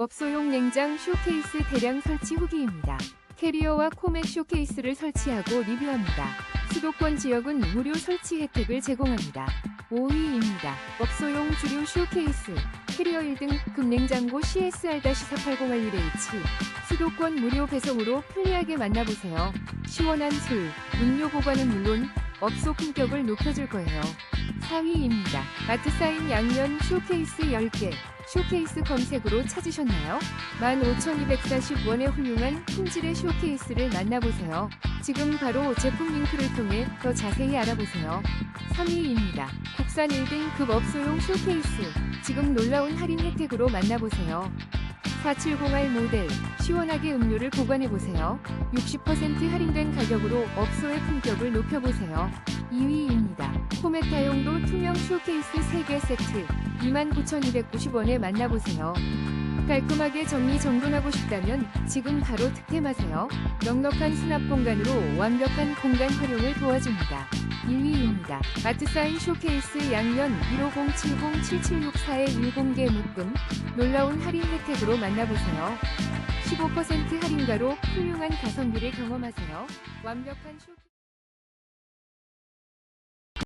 업소용 냉장 쇼케이스 대량 설치 후기입니다. 캐리어와 코맥 쇼케이스를 설치하고 리뷰합니다. 수도권 지역은 무료 설치 혜택을 제공합니다. 5위입니다. 업소용 주류 쇼케이스 캐리어 1등 금냉장고 CSR-480R1H 수도권 무료 배송으로 편리하게 만나보세요. 시원한 술, 음료 보관은 물론 업소 품격을 높여줄 거예요. 4위입니다. 아트사인 양면 쇼케이스 10개. 쇼케이스 검색으로 찾으셨나요? 15,240원의 훌륭한 품질의 쇼케이스를 만나보세요. 지금 바로 제품 링크를 통해 더 자세히 알아보세요. 3위입니다. 국산 1등 급 업소용 쇼케이스. 지금 놀라운 할인 혜택으로 만나보세요. 470R 모델 시원하게 음료를 보관해보세요. 60% 할인된 가격으로 업소의 품격을 높여보세요. 2위입니다. 코메타용도 투명 쇼케이스 3개 세트 29,290원에 만나보세요. 깔끔하게 정리정돈하고 싶다면 지금 바로 득템하세요. 넉넉한 수납 공간으로 완벽한 공간 활용을 도와줍니다. 1위입니다. 아트사인 쇼케이스 양면 15070764의 10개 묶음 놀라운 할인 혜택으로 만나보세요. 15% 할인가로 훌륭한 가성비를 경험하세요. 완벽한 쇼